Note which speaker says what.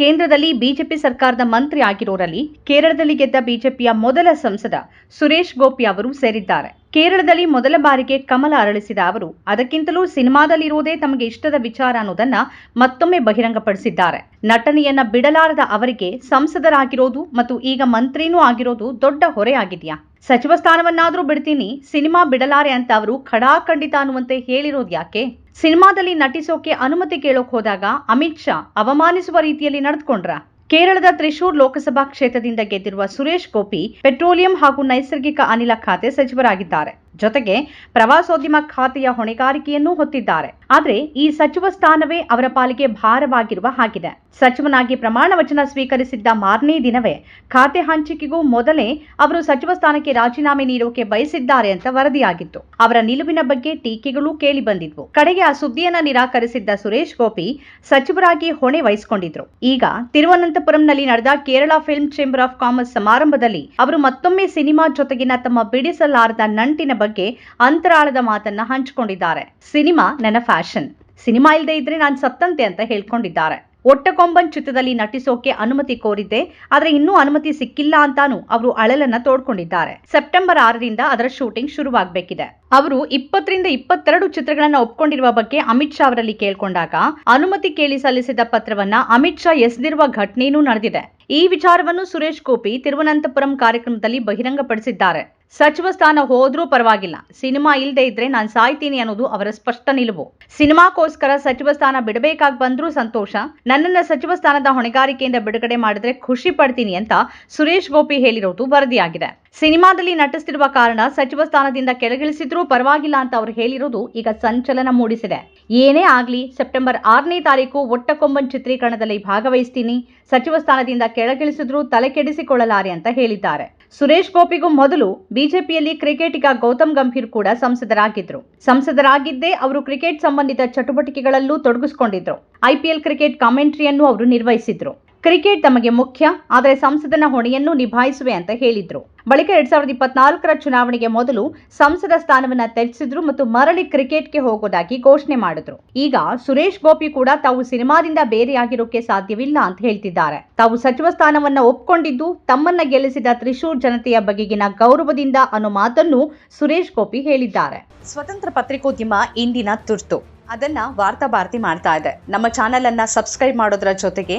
Speaker 1: ಕೇಂದ್ರದಲ್ಲಿ ಬಿಜೆಪಿ ಸರ್ಕಾರದ ಮಂತ್ರಿ ಆಗಿರೋರಲ್ಲಿ ಕೇರಳದಲ್ಲಿ ಗೆದ್ದ ಬಿಜೆಪಿಯ ಮೊದಲ ಸಂಸದ ಸುರೇಶ್ ಗೋಪಿ ಅವರು ಸೇರಿದ್ದಾರೆ. ಕೇರಳದಲ್ಲಿ ಮೊದಲ ಬಾರಿಗೆ ಕಮಲ ಅರಳಿಸಿದ ಅವರು, ಅದಕ್ಕಿಂತಲೂ ಸಿನಿಮಾದಲ್ಲಿರುವುದೇ ತಮಗೆ ಇಷ್ಟದ ವಿಚಾರ ಅನ್ನೋದನ್ನ ಮತ್ತೊಮ್ಮೆ ಬಹಿರಂಗಪಡಿಸಿದ್ದಾರೆ. ನಟನೆಯನ್ನ ಬಿಡಲಾರದ ಅವರಿಗೆ ಸಂಸದರಾಗಿರೋದು ಮತ್ತು ಈಗ ಮಂತ್ರಿನೂ ಆಗಿರೋದು ದೊಡ್ಡ ಹೊರೆಯಾಗಿದೆಯಾ? ಸಚಿವ ಸ್ಥಾನವನ್ನಾದರೂ ಬಿಡ್ತೀನಿ, ಸಿನಿಮಾ ಬಿಡಲಾರೆ ಅಂತ ಅವರು ಖಡಾಖಂಡಿತ ಅನ್ನುವಂತೆ ಹೇಳಿರೋದು ಯಾಕೆ? ಸಿನಿಮಾದಲ್ಲಿ ನಟಿಸೋಕೆ ಅನುಮತಿ ಕೇಳೋಕ್ ಹೋದಾಗ ಅಮಿತ್ ಶಾ ಅವಮಾನಿಸುವ ರೀತಿಯಲ್ಲಿ ನಡೆದುಕೊಂಡ್ರ? ಕೇರಳದ ತ್ರಿಶೂರ್ ಲೋಕಸಭಾ ಕ್ಷೇತ್ರದಿಂದ ಗೆದ್ದಿರುವ ಸುರೇಶ್ ಗೋಪಿ, ಪೆಟ್ರೋಲಿಯಂ ಹಾಗೂ ನೈಸರ್ಗಿಕ ಅನಿಲ ಖಾತೆ ಸಚಿವರಾಗಿದ್ದಾರೆ. ಜೊತೆಗೆ ಪ್ರವಾಸೋದ್ಯಮ ಖಾತೆಯ ಹೊಣೆಗಾರಿಕೆಯನ್ನೂ ಹೊತ್ತಿದ್ದಾರೆ. ಆದರೆ ಈ ಸಚಿವ ಸ್ಥಾನವೇ ಅವರ ಪಾಲಿಗೆ ಭಾರವಾಗಿರುವ ಹಾಗಿದೆ. ಸಚಿವನಾಗಿ ಪ್ರಮಾಣ ವಚನ ಸ್ವೀಕರಿಸಿದ್ದ ಮಾರನೇ ದಿನವೇ ಖಾತೆ ಹಂಚಿಕೆಗೂ ಮೊದಲೇ ಅವರು ಸಚಿವ ಸ್ಥಾನಕ್ಕೆ ರಾಜೀನಾಮೆ ನೀಡೋಕೆ ಬಯಸಿದ್ದಾರೆ ಅಂತ ವರದಿಯಾಗಿತ್ತು. ಅವರ ನಿಲುವಿನ ಬಗ್ಗೆ ಟೀಕೆಗಳು ಕೇಳಿ ಬಂದಿದ್ವು. ಕಡೆಗೆ ಆ ಸುದ್ದಿಯನ್ನ ನಿರಾಕರಿಸಿದ್ದ ಸುರೇಶ್ ಗೋಪಿ ಸಚಿವರಾಗಿ ಹೊಣೆ ವಹಿಸಿಕೊಂಡಿದ್ರು. ಈಗ ತಿರುವನಂತಪುರಂನಲ್ಲಿ ನಡೆದ Kerala film chamber of commerce ಸಮಾರಂಭದಲ್ಲಿ ಅವರು ಮತ್ತೊಮ್ಮೆ ಸಿನಿಮಾ ಜೊತೆಗಿನ ತಮ್ಮ ಬಿಡಿಸಲಾರದ ನಂಟಿನ ಬಗ್ಗೆ ಅಂತರಾಳದ ಮಾತನ್ನ ಹಂಚಿಕೊಂಡಿದ್ದಾರೆ. ಸಿನಿಮಾ ನನ್ನ ಫ್ಯಾಷನ್. ಸಿನಿಮಾ ಇಲ್ಲದೆ ಇದ್ರೆ ನಾನು ಸತ್ತಂತೆ ಅಂತ ಹೇಳ್ಕೊಂಡಿದ್ದಾರೆ. ಒಟ್ಟಕೊಂಬನ್ ಚಿತ್ರದಲ್ಲಿ ನಟಿಸೋಕೆ ಅನುಮತಿ ಕೋರಿದ್ದೆ, ಆದರೆ ಇನ್ನೂ ಅನುಮತಿ ಸಿಕ್ಕಿಲ್ಲ ಅಂತಾನು ಅವರು ಅಳಲನ್ನ ತೋಡ್ಕೊಂಡಿದ್ದಾರೆ. ಸೆಪ್ಟೆಂಬರ್ ಆರರಿಂದ ಅದರ ಶೂಟಿಂಗ್ ಶುರುವಾಗಬೇಕಿದೆ. ಅವರು ಇಪ್ಪತ್ತರಿಂದ ಇಪ್ಪತ್ತೆರಡು ಚಿತ್ರಗಳನ್ನ ಒಪ್ಕೊಂಡಿರುವ ಬಗ್ಗೆ ಅಮಿತ್ ಶಾ ಅವರಲ್ಲಿ ಕೇಳ್ಕೊಂಡಾಗ, ಅನುಮತಿ ಕೇಳಿ ಸಲ್ಲಿಸಿದ ಪತ್ರವನ್ನ ಅಮಿತ್ ಶಾ ಎಸೆದಿರುವ ಘಟನೆಯೂ ನಡೆದಿದೆ. ಈ ವಿಚಾರವನ್ನು ಸುರೇಶ್ ಗೋಪಿ ತಿರುವನಂತಪುರಂ ಕಾರ್ಯಕ್ರಮದಲ್ಲಿ ಬಹಿರಂಗಪಡಿಸಿದ್ದಾರೆ. ಸಚಿವ ಸ್ಥಾನ ಹೋದ್ರೂ ಪರವಾಗಿಲ್ಲ. ಸಿನಿಮಾ ಇಲ್ಲದೆ ಇದ್ರೆ ನಾನು ಸಾಯ್ತೀನಿ ಅನ್ನೋದು ಅವರ ಸ್ಪಷ್ಟ ನಿಲುವು. ಸಿನಿಮಾಕ್ಕೋಸ್ಕರ ಸಚಿವ ಸ್ಥಾನ ಬಿಡಬೇಕಾಗಿ ಬಂದ್ರೂ ಸಂತೋಷ. ನನ್ನನ್ನ ಸಚಿವ ಸ್ಥಾನದ ಹೊಣೆಗಾರಿಕೆಯಿಂದ ಬಿಡುಗಡೆ ಮಾಡಿದ್ರೆ ಖುಷಿ ಪಡ್ತೀನಿ ಅಂತ ಸುರೇಶ್ ಗೋಪಿ ಹೇಳಿರೋದು ವರದಿಯಾಗಿದೆ. ಸಿನಿಮಾದಲ್ಲಿ ನಟಿಸ್ತಿರುವ ಕಾರಣ ಸಚಿವ ಸ್ಥಾನದಿಂದ ಕೆಳಗಿಳಿಸಿದ್ರೂ ಪರವಾಗಿಲ್ಲ ಅಂತ ಅವರು ಹೇಳಿರೋದು ಈಗ ಸಂಚಲನ ಮೂಡಿಸಿದೆ. ಏನೇ ಆಗ್ಲಿ, ಸೆಪ್ಟೆಂಬರ್ ಆರನೇ ತಾರೀಕು ಒಟ್ಟಕೊಂಬನ್ ಚಿತ್ರೀಕರಣದಲ್ಲಿ ಭಾಗವಹಿಸ್ತೀನಿ. ಸಚಿವ ಸ್ಥಾನದಿಂದ ಕೆಳಗಿಳಿಸಿದ್ರೂ ತಲೆ ಕೆಡಿಸಿಕೊಳ್ಳಲಾರೆ ಅಂತ ಹೇಳಿದ್ದಾರೆ. ಸುರೇಶ್ ಗೋಪಿಗೂ ಮೊದಲು ಬಿಜೆಪಿಯಲ್ಲಿ ಕ್ರಿಕೆಟಿಗ ಗೌತಮ್ ಗಂಭೀರ್ ಕೂಡ ಸಂಸದರಾಗಿದ್ರು. ಸಂಸದರಾಗಿದ್ದೇ ಅವರು ಕ್ರಿಕೆಟ್ ಸಂಬಂಧಿತ ಚಟುವಟಿಕೆಗಳಲ್ಲೂ ತೊಡಗಿಸಿಕೊಂಡಿದ್ರು. ಐಪಿಎಲ್ ಕ್ರಿಕೆಟ್ ಕಾಮೆಂಟ್ರಿಯನ್ನು ಅವರು ನಿರ್ವಹಿಸಿದ್ರು. ಕ್ರಿಕೆಟ್ ತಮಗೆ ಮುಖ್ಯ, ಆದರೆ ಸಂಸದನ ಹೊಣೆಯನ್ನು ನಿಭಾಯಿಸುವೆ ಅಂತ ಹೇಳಿದ್ರು. ಬಳಿಕ ಎರಡ್ ಸಾವಿರದ ಇಪ್ಪತ್ನಾಲ್ಕರ ಚುನಾವಣೆಗೆ ಮೊದಲು ಸಂಸದ ಸ್ಥಾನವನ್ನ ತ್ಯಜಿಸಿದ್ರು ಮತ್ತು ಮರಳಿ ಕ್ರಿಕೆಟ್ಗೆ ಹೋಗೋದಾಗಿ ಘೋಷಣೆ ಮಾಡಿದ್ರು. ಈಗ ಸುರೇಶ್ ಗೋಪಿ ಕೂಡ ತಾವು ಸಿನಿಮಾದಿಂದ ಬೇರೆಯಾಗಿರೋಕೆ ಸಾಧ್ಯವಿಲ್ಲ ಅಂತ ಹೇಳ್ತಿದ್ದಾರೆ. ತಾವು ಸಚಿವ ಸ್ಥಾನವನ್ನ ಒಪ್ಕೊಂಡಿದ್ದು, ತಮ್ಮನ್ನ ಗೆಲ್ಲಿಸಿದ ತ್ರಿಶೂರ್ ಜನತೆಯ ಬಗೆಗಿನ ಗೌರವದಿಂದ ಅನ್ನೋ ಮಾತನ್ನು ಸುರೇಶ್ ಗೋಪಿ ಹೇಳಿದ್ದಾರೆ. ಸ್ವತಂತ್ರ ಪತ್ರಿಕೋದ್ಯಮ ಇಂದಿನ ತುರ್ತು. ಅದನ್ನ ವಾರ್ತಾ ಭಾರತಿ ಮಾಡ್ತಾ ಇದೆ. ನಮ್ಮ ಚಾನೆಲ್ ಅನ್ನ ಸಬ್ಸ್ಕ್ರೈಬ್ ಮಾಡೋದ್ರ ಜೊತೆಗೆ